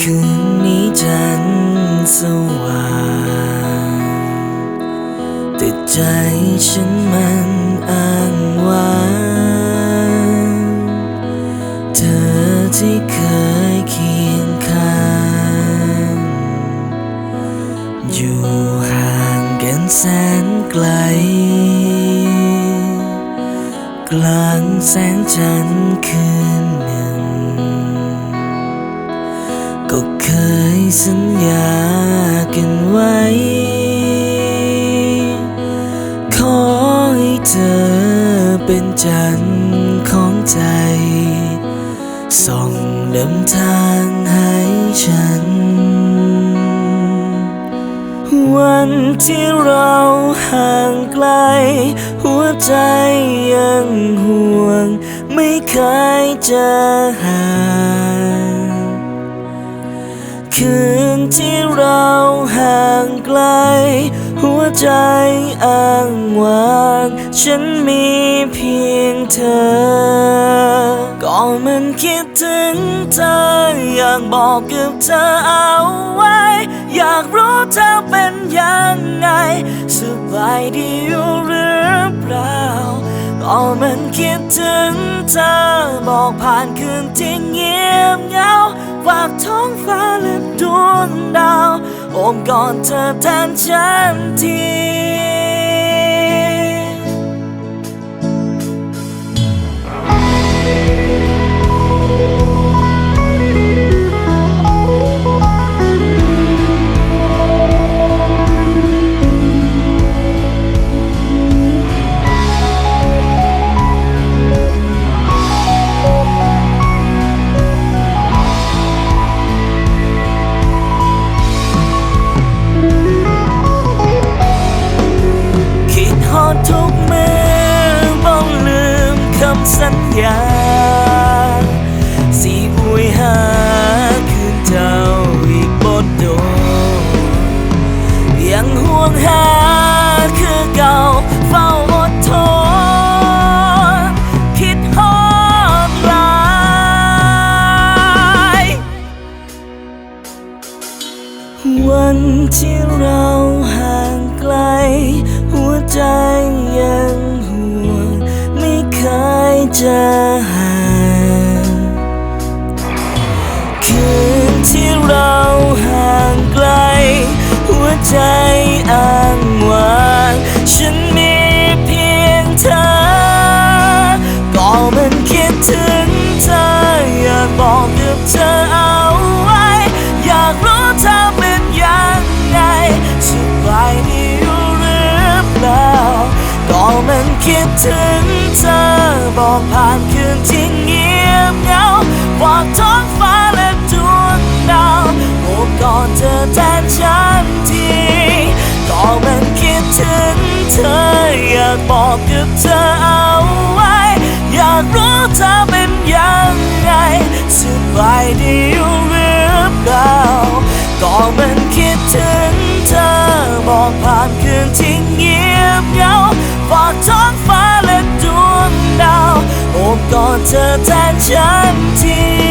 คืนนี้จันทร์สว่างแต่ใจฉันมันอ้างว้างเธอที่เคยเคียงข้างอยู่ห่างกันแสนไกล กลางแสงจันทร์คืน ก็เคยสัญญากันไว้ ขอให้เธอเป็นจันทร์ของใจ ส่องนำทางให้ฉัน วันที่เราห่างไกล หัวใจยังห่วง ไม่เคยจะห่าง คืนที่เราห่างไกล หัวใจอ้างว้าง ฉันมีเพียงเธอ ก็มันคิดถึงเธอ อยากบอกกับเธอเอาไว้ อยากรู้เธอเป็นยังไง สบายดีอยู่หรือเปล่า ก็มันคิดถึงเธอ บอกผ่านคืนที่เงียบเหงา ฝากท้องฟ้าและดวงดาวโอบกอดเธอแทนฉันที สัญญาสิอวยหาคืนเจ้าอีกบดโด ยังห่วงหาคือเก่าเฝ้าอดทนคิดฮอดลายวันที่เรา จะห่างคืนที่เราห่างไกล หัวใจอ้างว้างฉันมีเพียงเธอ ก็มันคิดถึงเธออยากบอกกับเธอ นคิดถึงเธอ บอกผ่านคืนที่เงียบเหงาฝากท้องฟ้าและดวงดาวโอบกอดเธอแทนฉันทีก็มันคิดถึงเธอ อยากบอกกับเธอเอาไว้ อยากรู้เธอเป็นยังไงสบายดีอยู่หรือเปล่าก็มันคิดถึงเธอ บอกผ่านคืนที่ ฟ้าแล